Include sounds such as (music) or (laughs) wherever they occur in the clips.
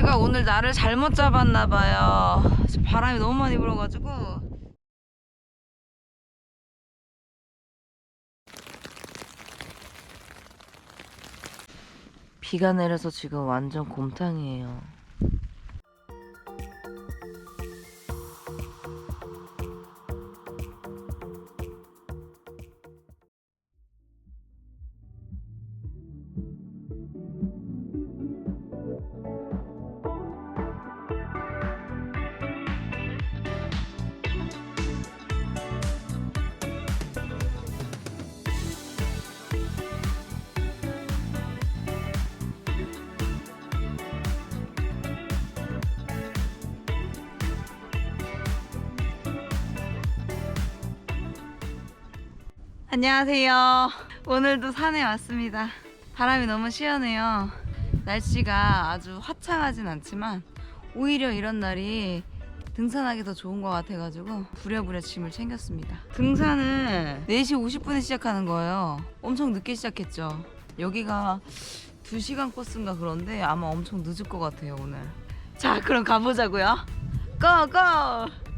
제가 오늘 날을 잘못 잡았나 봐요. 바람이 너무 많이 불어가지고. 비가 내려서 지금 완전 곰탕이에요. 안녕하세요. 오늘도 산에 왔습니다. 바람이 너무 시원해요. 날씨가 아주 화창하진 않지만 오히려 이런 날이 등산하기 더 좋은 것 같아가지고 부랴부랴 짐을 챙겼습니다. 등산은 4시 50분에 시작하는 거예요. 엄청 늦게 시작했죠. 여기가 2시간 코스인가 그런데 아마 엄청 늦을 것 같아요 오늘. 자 그럼 가보자고요. 고고!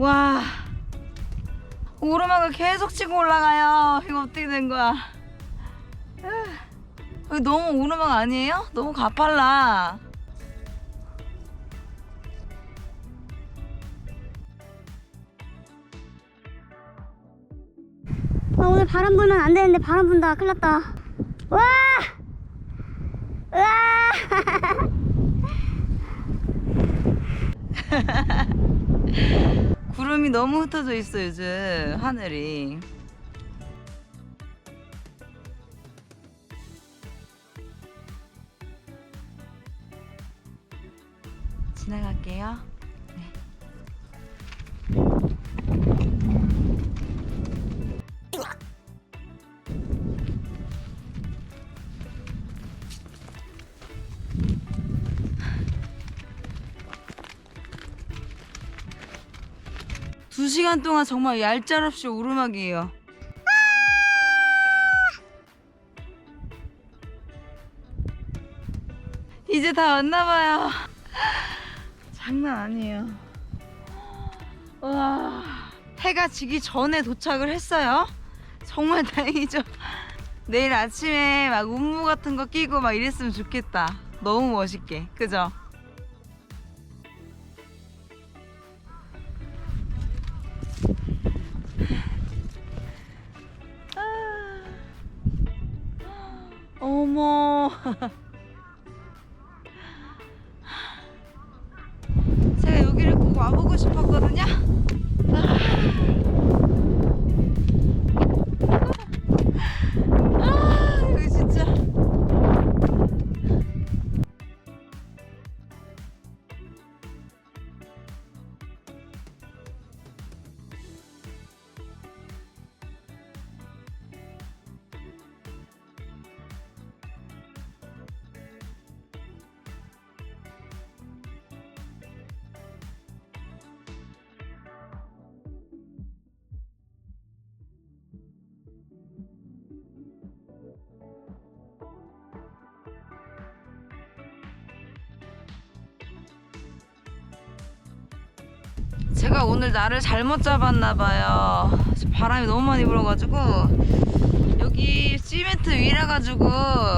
와 오르막을 계속 치고 올라가요 이거 어떻게 된 거야 아, 여기 너무 오르막 아니에요? 너무 가팔라 아, 오늘 바람 불면 안 되는데 바람 분다. 큰일 났다. 와! 으아! (laughs) 구름이 너무 흩어져 있어 요즘 하늘이. 지나갈게요 시간 동안 정말 얄짤없이 오르막이에요. 이제 다 왔나봐요. 장난 아니에요. 와, 해가 지기 전에 도착을 했어요. 정말 다행이죠. 내일 아침에 막 운무 같은 거 끼고 막 이랬으면 좋겠다. 너무 멋있게. 그죠? 어머. (laughs) 제가 여기를 꼭 와보고 싶었거든요. 아, 제가 오늘 날을 잘못 잡았나 봐요. 바람이 너무 많이 불어가지고 여기 시멘트 위라 가지고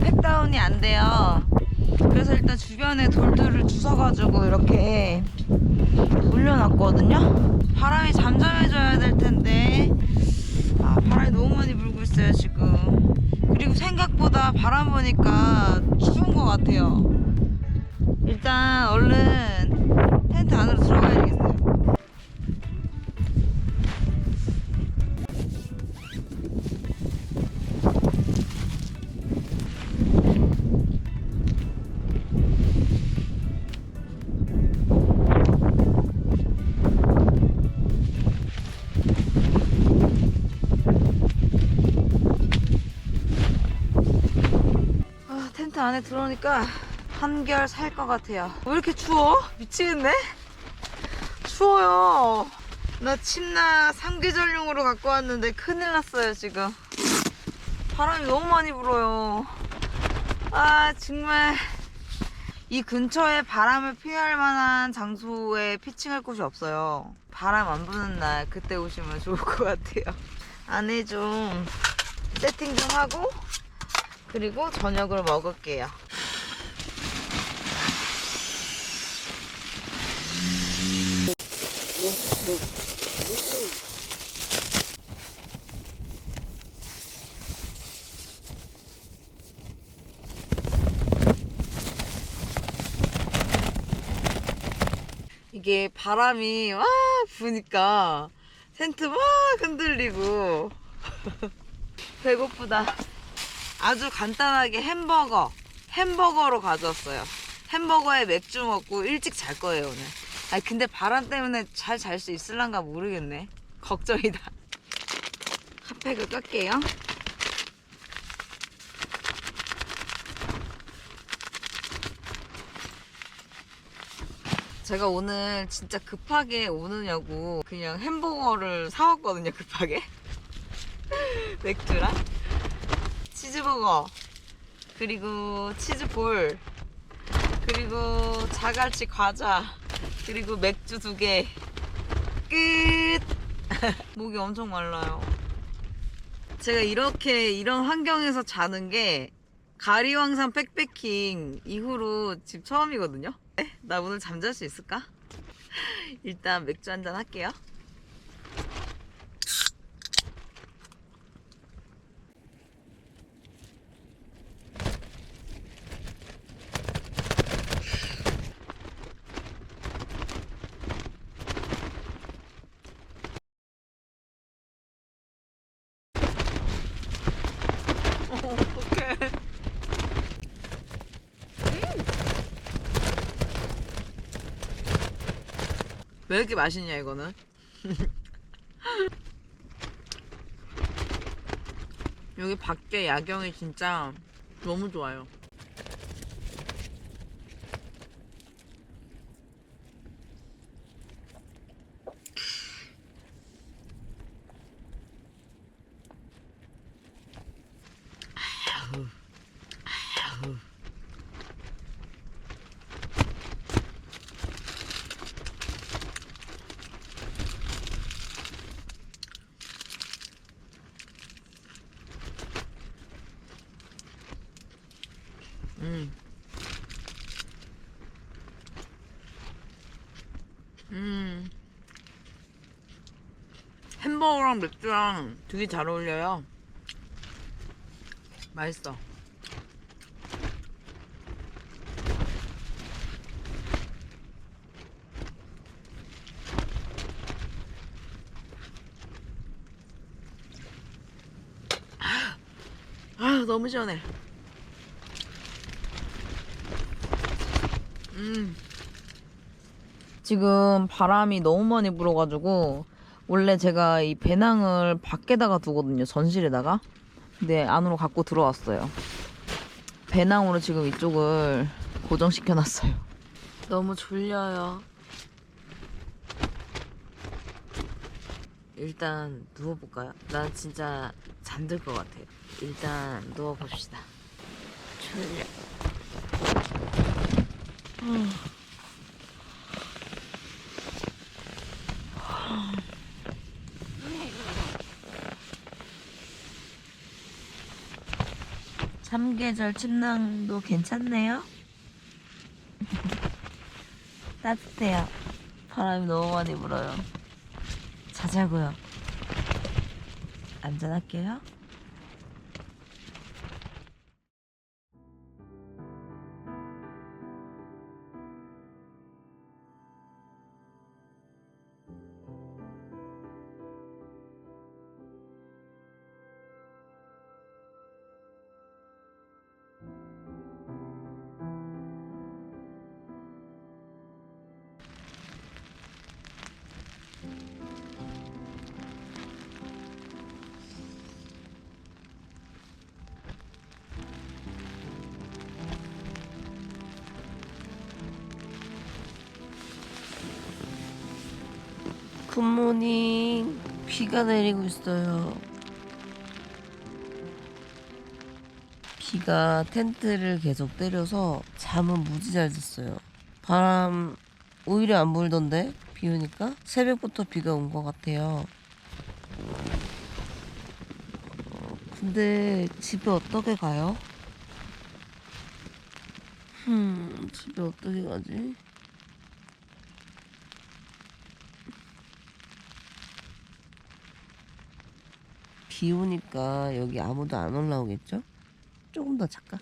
팩다운이 안 돼요. 그래서 일단 주변에 돌들을 주워가지고 이렇게 올려놨거든요. 바람이 잠잠해져야 될 텐데 아, 바람이 너무 많이 불고 있어요 지금. 그리고 생각보다 바람 부니까 추운 것 같아요. 일단 얼른 텐트 안으로 들어가야 되겠어요. 안에 들어오니까 한결 살 것 같아요. 왜 이렇게 추워? 미치겠네? 추워요. 나 침낭 삼계전용으로 갖고 왔는데 큰일 났어요, 지금. 바람이 너무 많이 불어요. 아, 정말. 이 근처에 바람을 피할 만한 장소에 피칭할 곳이 없어요. 바람 안 부는 날 그때 오시면 좋을 것 같아요. 안에 좀 세팅 좀 하고 그리고 저녁을 먹을게요. 이게 바람이 막 부니까 텐트 막 흔들리고 (laughs) 배고프다. 아주 간단하게 햄버거, 햄버거로 가져왔어요. 햄버거에 맥주 먹고 일찍 잘 거예요 오늘. 아 근데 바람 때문에 잘 잘 수 있을란가 모르겠네. 걱정이다. 핫팩을 깎게요. 제가 오늘 진짜 급하게 오느냐고 그냥 햄버거를 사왔거든요 급하게 (laughs) 맥주랑 치즈버거 그리고 치즈볼 그리고 자갈치 과자 그리고 맥주 두 개. 끝! (laughs) 목이 엄청 말라요. 제가 이렇게 이런 환경에서 자는 게 가리왕산 백패킹 이후로 집 처음이거든요. 네? 나 오늘 잠잘 수 있을까? (laughs) 일단 맥주 한 잔 할게요 어떡해. 왜 이렇게 맛있냐 이거는? (laughs) 여기 밖에 야경이 진짜 너무 좋아요. 음. 음. 햄버거랑 맥주랑 되게 잘 어울려요. 맛있어. 아, 아, 너무 시원해. 음. 지금 바람이 너무 많이 불어가지고 원래 제가 이 배낭을 밖에다가 두거든요 전실에다가. 근데 안으로 갖고 들어왔어요. 배낭으로 지금 이쪽을 고정시켜 놨어요. 너무 졸려요. 일단 누워볼까요? 난 진짜 잠들 것 같아요. 일단 누워봅시다. 졸려 삼계절 침낭도 괜찮네요. (laughs) 따뜻해요. 바람이 너무 많이 불어요. 자자고요. 안전할게요. 굿모닝. 비가 내리고 있어요. 비가 텐트를 계속 때려서 잠은 무지 잘 잤어요. 바람 오히려 안 불던데 비 오니까 새벽부터 비가 온 것 같아요. 어, 근데 집에 어떻게 가요? 음, 집에 어떻게 가지? 비 오니까 여기 아무도 안 올라오겠죠? 조금 더 잠깐.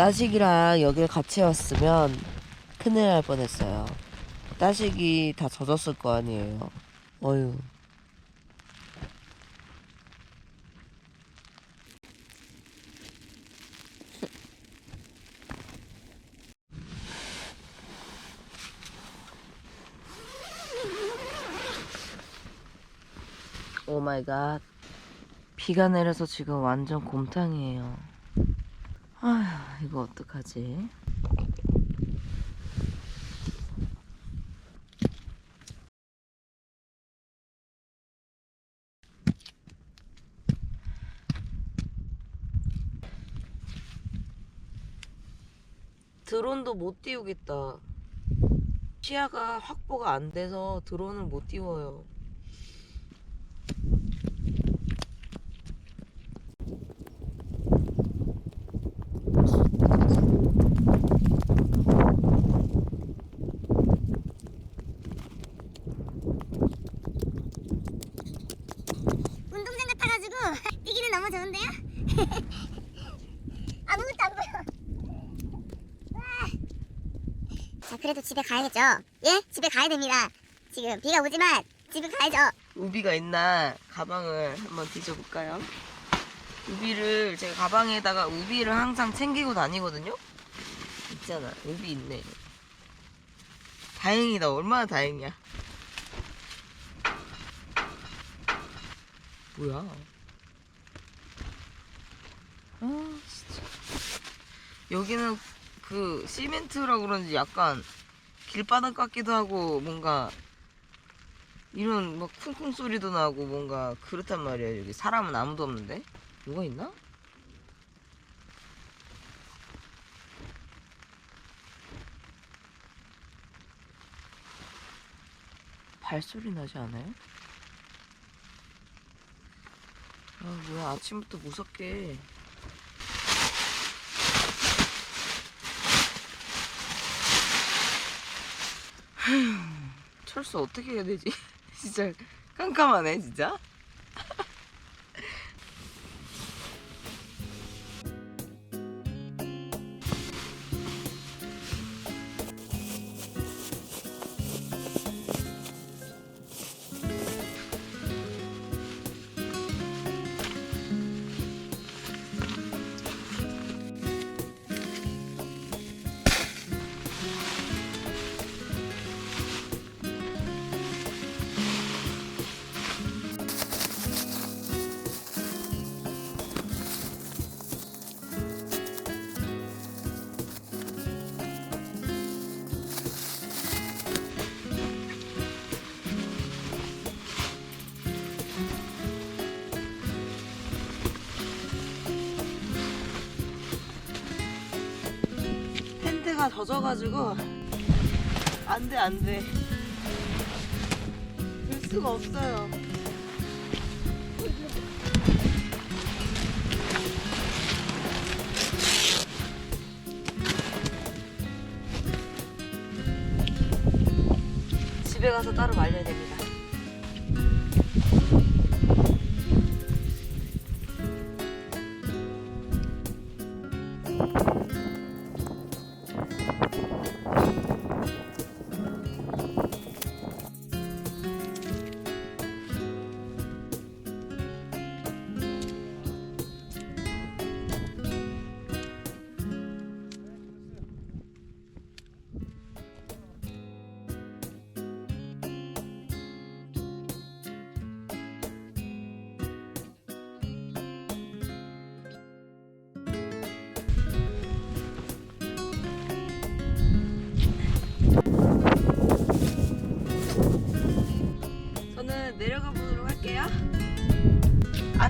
따식이랑 여길 같이 왔으면 큰일 날 뻔했어요. 따식이 다 젖었을 거 아니에요. 어휴. (laughs) 오 마이 갓. 비가 내려서 지금 완전 곰탕이에요. 아휴, 이거 어떡하지? 드론도 못 띄우겠다. 시야가 확보가 안 돼서 드론을 못 띄워요. 운동장 같아가지고 뛰기는 너무 좋은데요? (laughs) 아무것도 안 보여. 와. 자, 그래도 집에 가야겠죠? 예? 집에 가야 됩니다. 지금 비가 오지만 집에 가야죠. 우비가 있나 가방을 한번 뒤져볼까요? 우비를 제가 가방에다가 우비를 항상 챙기고 다니거든요. 있잖아, 우비 있네. 다행이다, 얼마나 다행이야. 뭐야? 아, 진짜. 여기는 그 시멘트라 그런지 약간 길바닥 같기도 하고 뭔가 이런 막 쿵쿵 소리도 나고 뭔가 그렇단 말이야 여기 사람은 아무도 없는데 뭐가 있나? 발소리 나지 않아요? 아 뭐야 아침부터 무섭게 철수 어떻게 해야 되지? (laughs) 진짜 깜깜하네 진짜 젖어가지고 안 돼 안돼. 들 수가 없어요. 집에 가서 따로 말려야 됩니다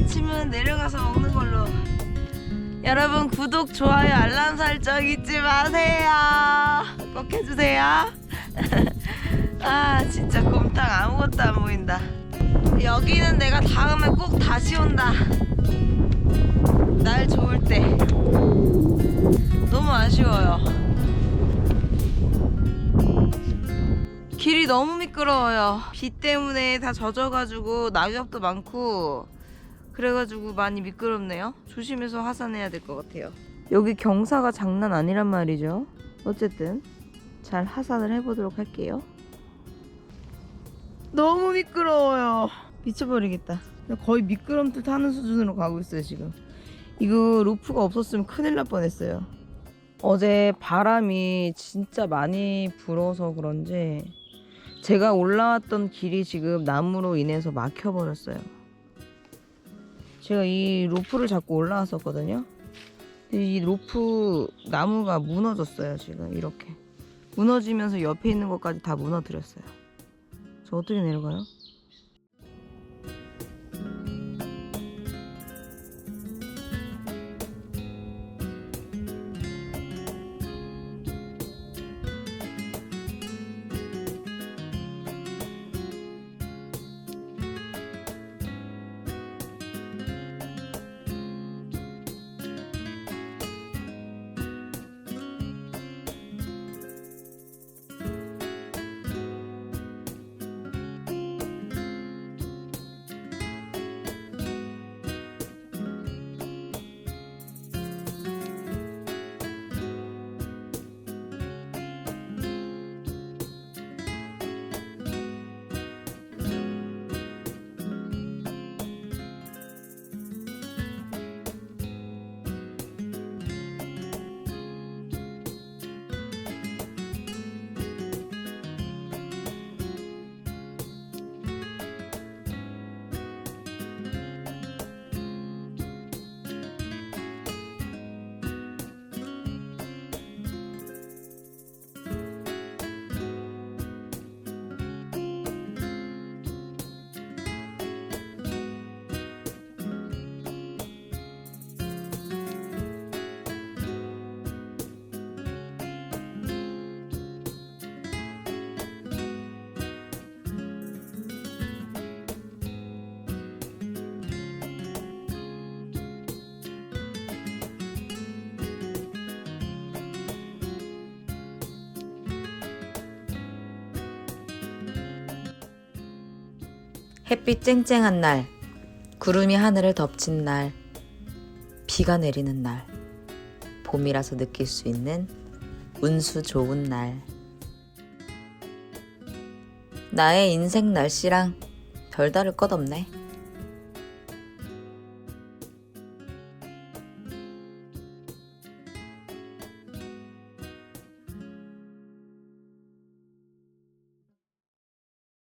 아침은 내려가서 먹는 걸로. 여러분 구독, 좋아요, 알람 설정 잊지 마세요. 꼭 해주세요. (laughs) 아 진짜 곰탕 아무것도 안 보인다. 여기는 내가 다음에 꼭 다시 온다. 날 좋을 때. 너무 아쉬워요. 길이 너무 미끄러워요. 비 때문에 다 젖어가지고 낙엽도 많고 그래가지고 많이 미끄럽네요. 조심해서 하산해야 될 것 같아요. 여기 경사가 장난 아니란 말이죠. 어쨌든 잘 하산을 해보도록 할게요. 너무 미끄러워요. 미쳐버리겠다. 거의 미끄럼틀 타는 수준으로 가고 있어요 지금. 이거 로프가 없었으면 큰일 날 뻔했어요. 어제 바람이 진짜 많이 불어서 그런지 제가 올라왔던 길이 지금 나무로 인해서 막혀버렸어요. 제가 이 로프를 잡고 올라왔었거든요. 이 로프 나무가 무너졌어요, 지금 이렇게. 무너지면서 옆에 있는 것까지 다 무너뜨렸어요. 저 어떻게 내려가요? 햇빛 쨍쨍한 날, 구름이 하늘을 덮친 날, 비가 내리는 날, 봄이라서 느낄 수 있는 운수 좋은 날. 나의 인생 날씨랑 별다를 것 없네.